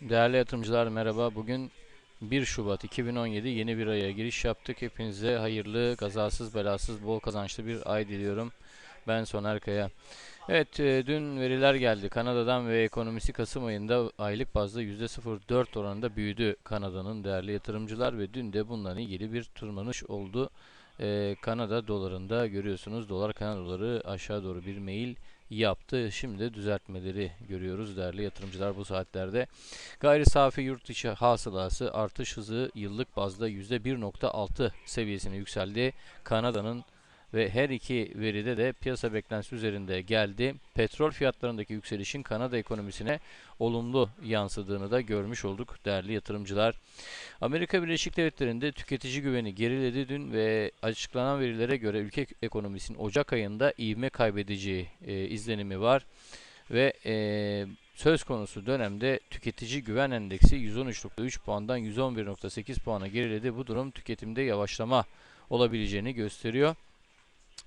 Değerli yatırımcılar merhaba. Bugün 1 Şubat 2017 yeni bir aya giriş yaptık. Hepinize hayırlı, kazasız, belasız, bol kazançlı bir ay diliyorum. Ben Soner Kaya. Evet, e, dün veriler geldi. Kanada'dan ve ekonomisi Kasım ayında aylık bazda %0.4 oranında büyüdü Kanada'nın değerli yatırımcılar ve dün de bununla ilgili bir tırmanış oldu. E, Kanada dolarında görüyorsunuz dolar Kanada doları aşağı doğru bir meyil yaptı. Şimdi düzeltmeleri görüyoruz değerli yatırımcılar bu saatlerde. Gayri safi yurt içi hasılası artış hızı yıllık bazda %1.6 seviyesine yükseldi. Kanada'nın ve her iki veride de piyasa beklentisi üzerinde geldi. Petrol fiyatlarındaki yükselişin Kanada ekonomisine olumlu yansıdığını da görmüş olduk değerli yatırımcılar. Amerika Birleşik Devletleri'nde tüketici güveni geriledi dün ve açıklanan verilere göre ülke ekonomisinin Ocak ayında ivme kaybedeceği e, izlenimi var ve e, söz konusu dönemde tüketici güven endeksi 113.3 puandan 111.8 puana geriledi. Bu durum tüketimde yavaşlama olabileceğini gösteriyor.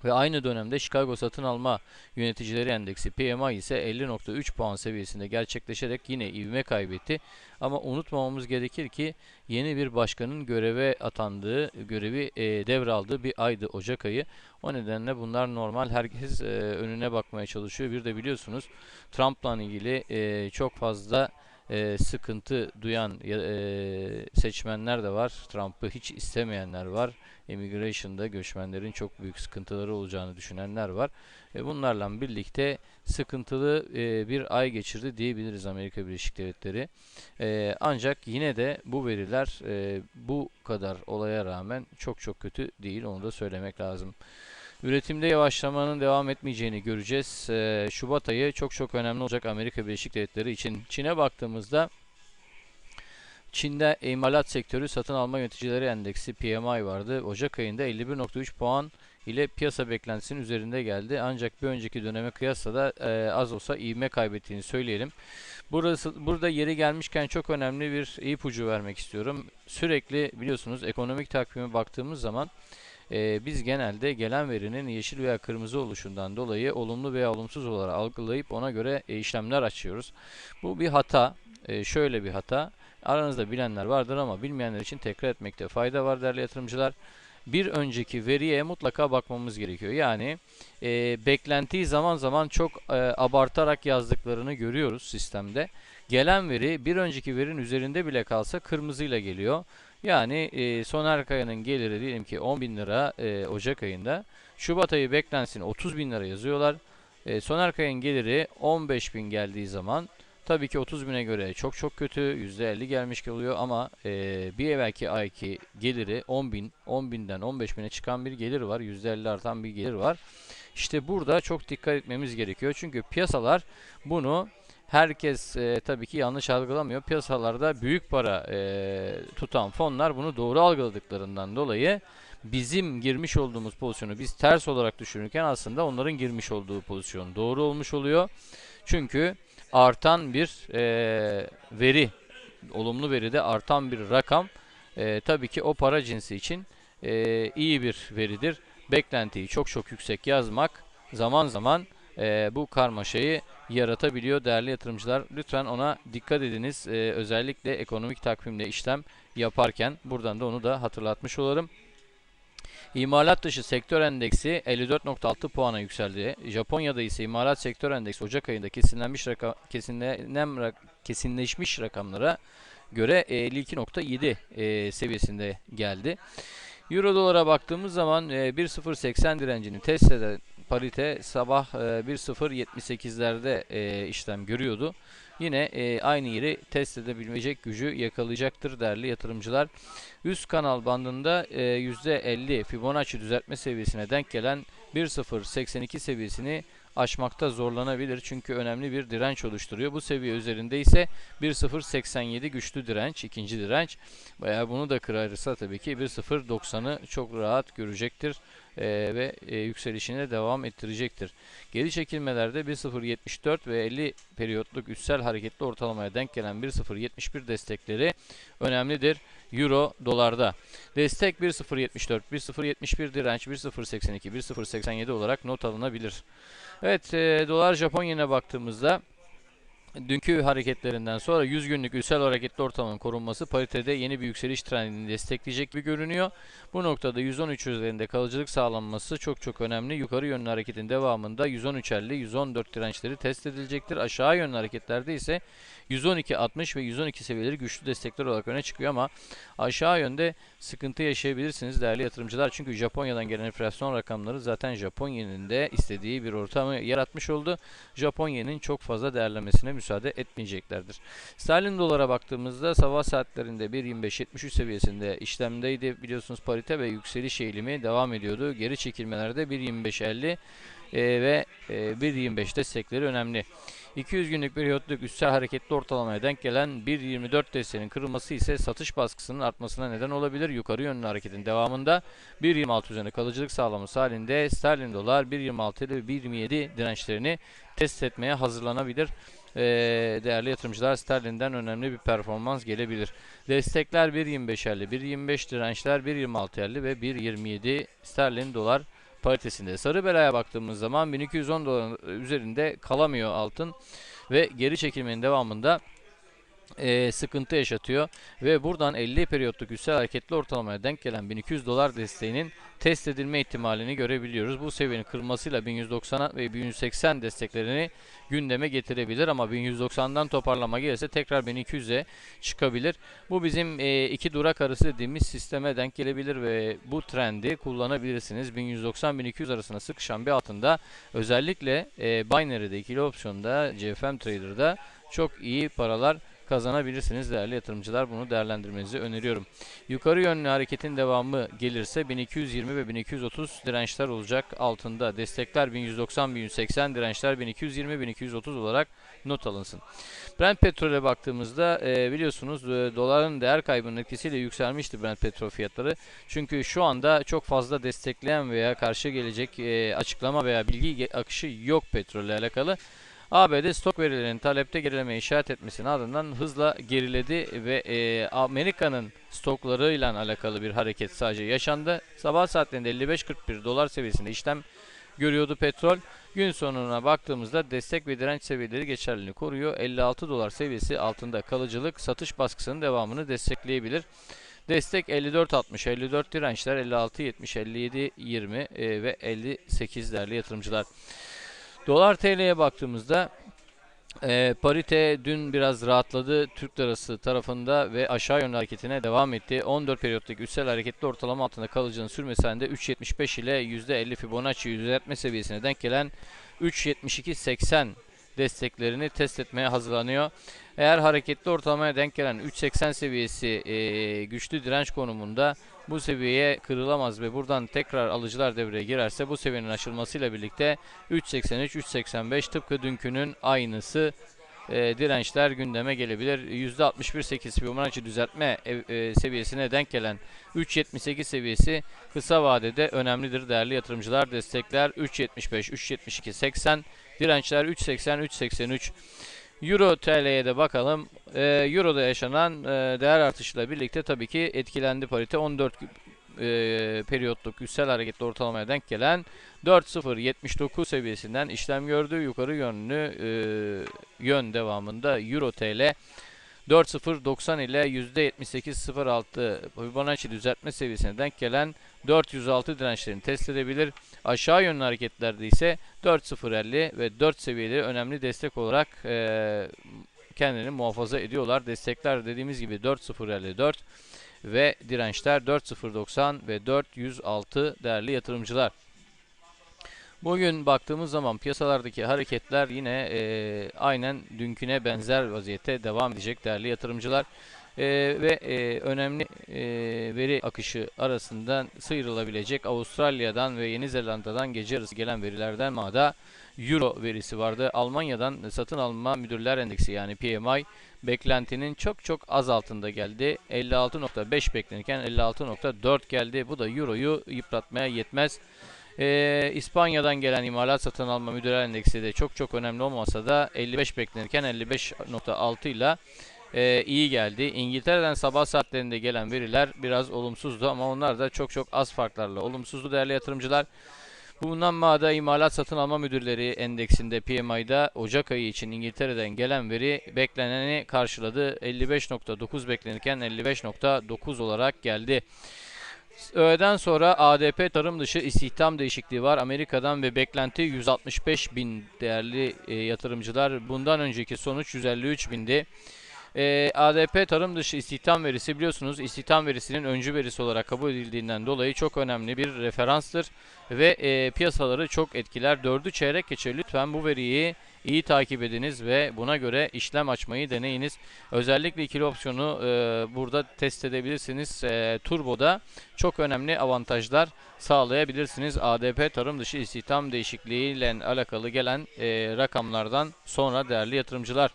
Ve aynı dönemde Chicago Satın Alma Yöneticileri Endeksi PMI ise 50.3 puan seviyesinde gerçekleşerek yine ivme kaybetti. Ama unutmamamız gerekir ki yeni bir başkanın göreve atandığı, görevi e, devraldığı bir aydı Ocak ayı. O nedenle bunlar normal. Herkes e, önüne bakmaya çalışıyor. Bir de biliyorsunuz Trump'la ilgili e, çok fazla e, sıkıntı duyan ya- e, seçmenler de var. Trump'ı hiç istemeyenler var. Immigration'da göçmenlerin çok büyük sıkıntıları olacağını düşünenler var. E, bunlarla birlikte sıkıntılı e, bir ay geçirdi diyebiliriz Amerika Birleşik Devletleri. E, ancak yine de bu veriler e, bu kadar olaya rağmen çok çok kötü değil. Onu da söylemek lazım. Üretimde yavaşlamanın devam etmeyeceğini göreceğiz. Ee, Şubat ayı çok çok önemli olacak Amerika Birleşik Devletleri için. Çin'e baktığımızda Çin'de imalat sektörü satın alma yöneticileri endeksi PMI vardı. Ocak ayında 51.3 puan ile piyasa beklentisinin üzerinde geldi. Ancak bir önceki döneme kıyasla da e, az olsa ivme kaybettiğini söyleyelim. Burası burada yeri gelmişken çok önemli bir ipucu vermek istiyorum. Sürekli biliyorsunuz ekonomik takvime baktığımız zaman e, biz genelde gelen verinin yeşil veya kırmızı oluşundan dolayı olumlu veya olumsuz olarak algılayıp ona göre e, işlemler açıyoruz. Bu bir hata. E, şöyle bir hata. Aranızda bilenler vardır ama bilmeyenler için tekrar etmekte fayda var değerli yatırımcılar. Bir önceki veriye mutlaka bakmamız gerekiyor. Yani e, beklentiyi zaman zaman çok e, abartarak yazdıklarını görüyoruz sistemde. Gelen veri bir önceki verinin üzerinde bile kalsa kırmızıyla geliyor. Yani e, Soner Kaya'nın geliri diyelim ki 10 bin lira e, Ocak ayında. Şubat ayı beklentisini 30 bin lira yazıyorlar. E, Soner Kaya'nın geliri 15 bin geldiği zaman tabii ki 30 bine göre çok çok kötü %50 gelmiş oluyor ama e, bir evvelki ayki geliri 10 bin 10 binden 15 bine çıkan bir gelir var %50 artan bir gelir var. İşte burada çok dikkat etmemiz gerekiyor çünkü piyasalar bunu herkes e, tabii ki yanlış algılamıyor. Piyasalarda büyük para e, tutan fonlar bunu doğru algıladıklarından dolayı bizim girmiş olduğumuz pozisyonu biz ters olarak düşünürken aslında onların girmiş olduğu pozisyon doğru olmuş oluyor. Çünkü artan bir e, veri, olumlu veride artan bir rakam e, tabii ki o para cinsi için e, iyi bir veridir. Beklentiyi çok çok yüksek yazmak zaman zaman e, bu karmaşayı yaratabiliyor değerli yatırımcılar. Lütfen ona dikkat ediniz. Ee, özellikle ekonomik takvimle işlem yaparken buradan da onu da hatırlatmış olalım. İmalat dışı sektör endeksi 54.6 puana yükseldi. Japonya'da ise imalat sektör endeksi Ocak ayında kesinlenmiş raka, kesinlenen, kesinleşmiş rakamlara göre 52.7 e, seviyesinde geldi. Euro dolara baktığımız zaman e, 1.080 direncini test eden parite sabah e, 1.078'lerde e, işlem görüyordu. Yine e, aynı yeri test edebilecek gücü yakalayacaktır değerli yatırımcılar. Üst kanal bandında e, %50 Fibonacci düzeltme seviyesine denk gelen 1.082 seviyesini aşmakta zorlanabilir. Çünkü önemli bir direnç oluşturuyor. Bu seviye üzerinde ise 1.087 güçlü direnç, ikinci direnç. Veya bunu da kırarsa tabii ki 1.090'ı çok rahat görecektir e, ve e, yükselişine devam ettirecektir. Geri çekilmelerde 1.074 ve 50 periyotluk üstsel hareketli ortalamaya denk gelen 1.071 destekleri önemlidir. Euro dolarda. Destek 1.074, 1.071 direnç, 1.082, 1.087 olarak not alınabilir. Evet, e, dolar Japon yenine baktığımızda Dünkü hareketlerinden sonra 100 günlük üstel hareketli ortalamanın korunması paritede yeni bir yükseliş trendini destekleyecek gibi görünüyor. Bu noktada 113 üzerinde kalıcılık sağlanması çok çok önemli. Yukarı yönlü hareketin devamında 113.50, 114 dirençleri test edilecektir. Aşağı yönlü hareketlerde ise 112.60 ve 112 seviyeleri güçlü destekler olarak öne çıkıyor ama aşağı yönde sıkıntı yaşayabilirsiniz değerli yatırımcılar. Çünkü Japonya'dan gelen enflasyon rakamları zaten Japonya'nın de istediği bir ortamı yaratmış oldu. Japonya'nın çok fazla değerlemesine müsaade etmeyeceklerdir. Sterlin dolara baktığımızda sabah saatlerinde 1.25.73 seviyesinde işlemdeydi. Biliyorsunuz parite ve yükseliş eğilimi devam ediyordu. Geri çekilmelerde 1.25.50 e, ve e, 1.25 destekleri önemli. 200 günlük periyotluk üstel hareketli ortalamaya denk gelen 1.24 desteğinin kırılması ise satış baskısının artmasına neden olabilir. Yukarı yönlü hareketin devamında 1.26 üzerinde kalıcılık sağlaması halinde sterlin dolar 1.26 ile 1.27 dirençlerini test etmeye hazırlanabilir. Ee, değerli yatırımcılar sterlinden önemli bir performans gelebilir. Destekler 1.25.50, 1.25 dirençler 1.26.50 ve 1.27 sterlin dolar paritesinde. Sarı belaya baktığımız zaman 1210 dolar üzerinde kalamıyor altın ve geri çekilmenin devamında e, sıkıntı yaşatıyor ve buradan 50 periyotluk üstel hareketli ortalamaya denk gelen 1200 dolar desteğinin test edilme ihtimalini görebiliyoruz. Bu seviyenin kırılmasıyla 1190'a ve 1180 desteklerini gündeme getirebilir ama 1190'dan toparlama gelirse tekrar 1200'e çıkabilir. Bu bizim e, iki durak arası dediğimiz sisteme denk gelebilir ve bu trendi kullanabilirsiniz. 1190-1200 arasında sıkışan bir altında özellikle e, Binary'de ikili opsiyonda CFM Trader'da çok iyi paralar kazanabilirsiniz değerli yatırımcılar. Bunu değerlendirmenizi öneriyorum. Yukarı yönlü hareketin devamı gelirse 1220 ve 1230 dirençler olacak altında. Destekler 1190, 1180 dirençler 1220, 1230 olarak not alınsın. Brent petrole baktığımızda e, biliyorsunuz e, doların değer kaybının etkisiyle yükselmişti Brent petrol fiyatları. Çünkü şu anda çok fazla destekleyen veya karşı gelecek e, açıklama veya bilgi akışı yok petrolle alakalı. ABD stok verilerinin talepte gerileme işaret etmesinin ardından hızla geriledi ve e, Amerika'nın stoklarıyla alakalı bir hareket sadece yaşandı. Sabah saatlerinde 55.41 dolar seviyesinde işlem görüyordu petrol. Gün sonuna baktığımızda destek ve direnç seviyeleri geçerliliğini koruyor. 56 dolar seviyesi altında kalıcılık satış baskısının devamını destekleyebilir. Destek 54.60, 54 dirençler 56.70, 57.20 e, ve 58 değerli yatırımcılar. Dolar TL'ye baktığımızda e, parite dün biraz rahatladı Türk lirası tarafında ve aşağı yönlü hareketine devam etti. 14 periyottaki üstel hareketli ortalama altında kalıcının sürmesi halinde 3.75 ile %50 Fibonacci yüzletme seviyesine denk gelen 3.72.80 desteklerini test etmeye hazırlanıyor. Eğer hareketli ortalamaya denk gelen 3.80 seviyesi e, güçlü direnç konumunda bu seviyeye kırılamaz ve buradan tekrar alıcılar devreye girerse bu seviyenin aşılmasıyla birlikte 3.83, 3.85 tıpkı dünkünün aynısı e, dirençler gündeme gelebilir. %61.8 Fibonacci düzeltme e, e, seviyesine denk gelen 3.78 seviyesi kısa vadede önemlidir değerli yatırımcılar. Destekler 3.75, 3.72, 80 dirençler 3.80, 3.83 Euro TL'ye de bakalım. Ee, Euro'da yaşanan e, değer artışıyla birlikte tabii ki etkilendi parite. 14 e, periyotluk üstel hareketli ortalamaya denk gelen 4.079 seviyesinden işlem gördü. Yukarı yönlü e, yön devamında Euro TL 4.090 ile %78.06 Fibonacci düzeltme seviyesine denk gelen 406 dirençlerini test edebilir. Aşağı yönlü hareketlerde ise 4.050 ve 4 seviyeleri önemli destek olarak e, kendini muhafaza ediyorlar. Destekler dediğimiz gibi 4.054 ve dirençler 4.090 ve 406 değerli yatırımcılar. Bugün baktığımız zaman piyasalardaki hareketler yine e, aynen dünküne benzer vaziyette devam edecek değerli yatırımcılar. E, ve e, önemli e, veri akışı arasından sıyrılabilecek Avustralya'dan ve Yeni Zelanda'dan gece yarısı gelen verilerden mada Euro verisi vardı. Almanya'dan satın alma müdürler endeksi yani PMI beklentinin çok çok az altında geldi. 56.5 beklenirken 56.4 geldi. Bu da Euro'yu yıpratmaya yetmez. Ee, İspanya'dan gelen imalat satın alma müdürler endeksi de çok çok önemli olmasa da 55 beklenirken 55.6 ile e, iyi geldi. İngiltere'den sabah saatlerinde gelen veriler biraz olumsuzdu ama onlar da çok çok az farklarla olumsuzdu değerli yatırımcılar. Bundan mağda imalat satın alma müdürleri endeksinde PMI'da Ocak ayı için İngiltere'den gelen veri bekleneni karşıladı. 55.9 beklenirken 55.9 olarak geldi. Öğleden sonra ADP tarım dışı istihdam değişikliği var. Amerika'dan ve beklenti 165 bin değerli e, yatırımcılar. Bundan önceki sonuç 153 bindi. E, ADP tarım dışı istihdam verisi biliyorsunuz istihdam verisinin öncü verisi olarak kabul edildiğinden dolayı çok önemli bir referanstır ve e, piyasaları çok etkiler. Dördü çeyrek geçe lütfen bu veriyi iyi takip ediniz ve buna göre işlem açmayı deneyiniz. Özellikle ikili opsiyonu e, burada test edebilirsiniz. E, Turbo'da çok önemli avantajlar sağlayabilirsiniz. ADP tarım dışı istihdam değişikliği ile alakalı gelen e, rakamlardan sonra değerli yatırımcılar.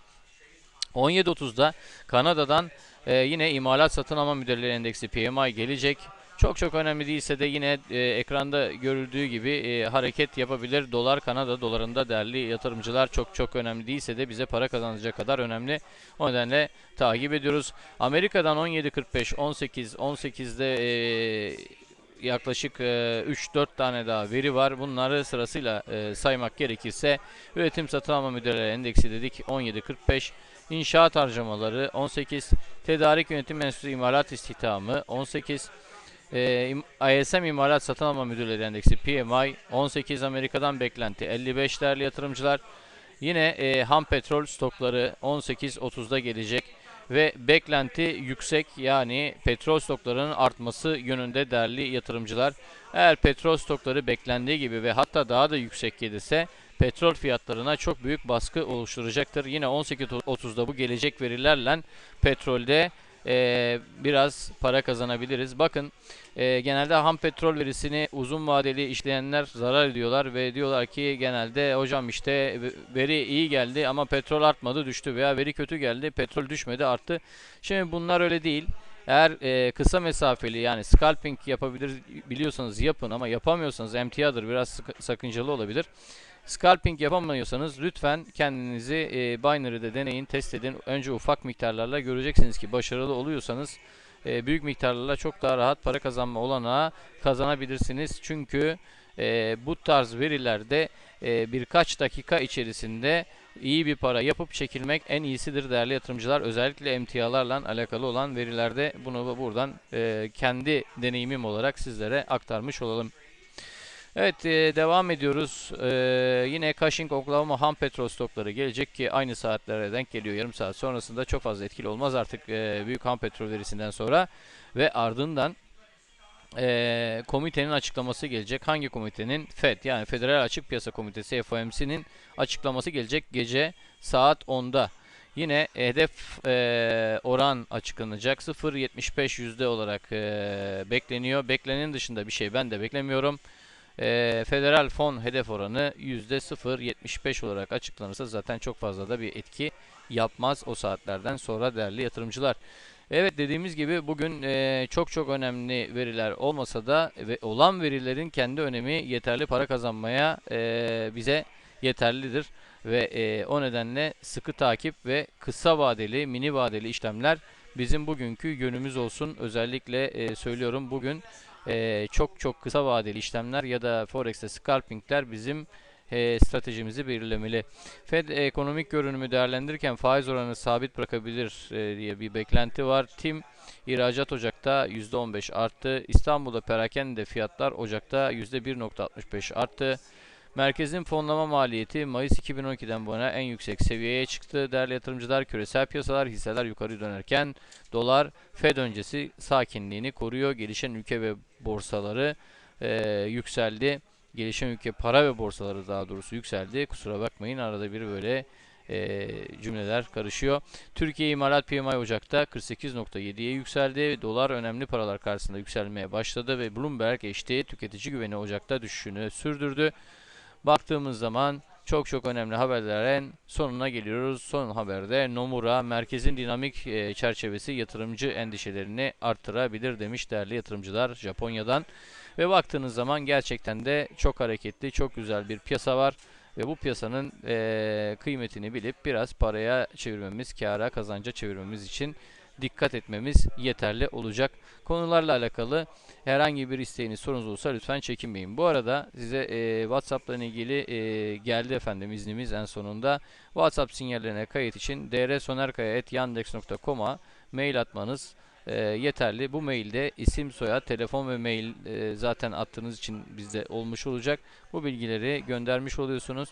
17.30'da Kanada'dan e, yine imalat satın alma müdürleri endeksi PMI gelecek. Çok çok önemli değilse de yine e, ekranda görüldüğü gibi e, hareket yapabilir. Dolar Kanada dolarında değerli yatırımcılar çok çok önemli değilse de bize para kazanacak kadar önemli. O nedenle takip ediyoruz. Amerika'dan 17.45, 18, 18'de e, yaklaşık e, 3-4 tane daha veri var. Bunları sırasıyla e, saymak gerekirse üretim satın alma müdürleri endeksi dedik 17.45. İnşaat harcamaları 18, tedarik yönetim enstitüsü imalat istihdamı 18, e, ISM imalat satın alma müdürleri endeksi PMI 18 Amerika'dan beklenti 55 değerli yatırımcılar. Yine e, ham petrol stokları 18.30'da gelecek ve beklenti yüksek yani petrol stoklarının artması yönünde değerli yatırımcılar. Eğer petrol stokları beklendiği gibi ve hatta daha da yüksek gelirse petrol fiyatlarına çok büyük baskı oluşturacaktır. Yine 18.30'da bu gelecek verilerle petrolde e, biraz para kazanabiliriz. Bakın e, genelde ham petrol verisini uzun vadeli işleyenler zarar ediyorlar ve diyorlar ki genelde hocam işte veri iyi geldi ama petrol artmadı düştü veya veri kötü geldi petrol düşmedi arttı. Şimdi bunlar öyle değil. Eğer e, kısa mesafeli yani scalping yapabilir biliyorsanız yapın ama yapamıyorsanız emtiadır biraz sakıncalı olabilir. Scalping yapamıyorsanız lütfen kendinizi e, binary'de deneyin, test edin. Önce ufak miktarlarla göreceksiniz ki başarılı oluyorsanız e, büyük miktarlarla çok daha rahat para kazanma olanağı kazanabilirsiniz. Çünkü e, bu tarz verilerde e, birkaç dakika içerisinde iyi bir para yapıp çekilmek en iyisidir değerli yatırımcılar. Özellikle emtialarla alakalı olan verilerde bunu buradan e, kendi deneyimim olarak sizlere aktarmış olalım. Evet e, devam ediyoruz. E, yine Cushing Oklahoma ham petrol stokları gelecek ki aynı saatlere denk geliyor. Yarım saat sonrasında çok fazla etkili olmaz artık e, büyük ham petrol verisinden sonra. Ve ardından e, komitenin açıklaması gelecek. Hangi komitenin? FED yani Federal Açık Piyasa Komitesi FOMC'nin açıklaması gelecek gece saat 10'da. Yine hedef e, oran açıklanacak. 0.75 yüzde olarak e, bekleniyor. Beklenenin dışında bir şey ben de beklemiyorum. E, federal fon hedef oranı %0.75 olarak açıklanırsa zaten çok fazla da bir etki yapmaz o saatlerden sonra değerli yatırımcılar. Evet dediğimiz gibi bugün e, çok çok önemli veriler olmasa da ve olan verilerin kendi önemi yeterli para kazanmaya e, bize yeterlidir ve e, o nedenle sıkı takip ve kısa vadeli mini vadeli işlemler bizim bugünkü yönümüz olsun. Özellikle e, söylüyorum bugün e, çok çok kısa vadeli işlemler ya da Forex'te scalpingler bizim e, stratejimizi belirlemeli. Fed ekonomik görünümü değerlendirirken faiz oranını sabit bırakabilir e, diye bir beklenti var. Tim ihracat Ocak'ta %15 arttı. İstanbul'da perakende fiyatlar Ocak'ta %1.65 arttı. Merkezin fonlama maliyeti Mayıs 2012'den bu yana en yüksek seviyeye çıktı. Değerli yatırımcılar küresel piyasalar hisseler yukarı dönerken dolar Fed öncesi sakinliğini koruyor. Gelişen ülke ve borsaları e, yükseldi. Gelişen ülke para ve borsaları daha doğrusu yükseldi. Kusura bakmayın arada bir böyle e, cümleler karışıyor. Türkiye imalat PMI Ocak'ta 48.7'ye yükseldi. Dolar önemli paralar karşısında yükselmeye başladı ve Bloomberg HD tüketici güveni Ocak'ta düşüşünü sürdürdü. Baktığımız zaman çok çok önemli haberlerin sonuna geliyoruz. Son haberde Nomura merkezin dinamik e, çerçevesi yatırımcı endişelerini arttırabilir demiş değerli yatırımcılar Japonya'dan. Ve baktığınız zaman gerçekten de çok hareketli, çok güzel bir piyasa var. Ve bu piyasanın e, kıymetini bilip biraz paraya çevirmemiz, kâra, kazanca çevirmemiz için dikkat etmemiz yeterli olacak. Konularla alakalı herhangi bir isteğiniz, sorunuz olursa lütfen çekinmeyin. Bu arada size e, WhatsApp'la ilgili e, geldi efendim iznimiz en sonunda. WhatsApp sinyallerine kayıt için drsonerkaya.yandex.com'a mail atmanız e, yeterli. Bu mailde isim, soyad, telefon ve mail e, zaten attığınız için bizde olmuş olacak. Bu bilgileri göndermiş oluyorsunuz.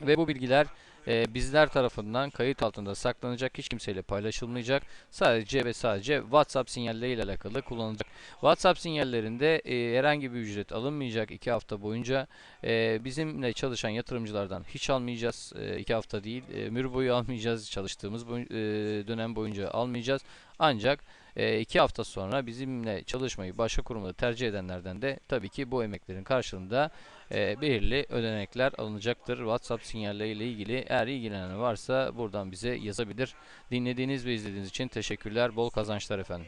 Ve bu bilgiler e, bizler tarafından kayıt altında saklanacak, hiç kimseyle paylaşılmayacak. Sadece ve sadece WhatsApp sinyalleriyle alakalı kullanılacak. WhatsApp sinyallerinde e, herhangi bir ücret alınmayacak 2 hafta boyunca. E, bizimle çalışan yatırımcılardan hiç almayacağız. 2 hafta değil, e, ömür boyu almayacağız. Çalıştığımız boy- e, dönem boyunca almayacağız. Ancak 2 hafta sonra bizimle çalışmayı başka kurumda tercih edenlerden de tabii ki bu emeklerin karşılığında e, belirli ödenekler alınacaktır. WhatsApp sinyalleriyle ilgili eğer ilgilenen varsa buradan bize yazabilir. Dinlediğiniz ve izlediğiniz için teşekkürler. Bol kazançlar efendim.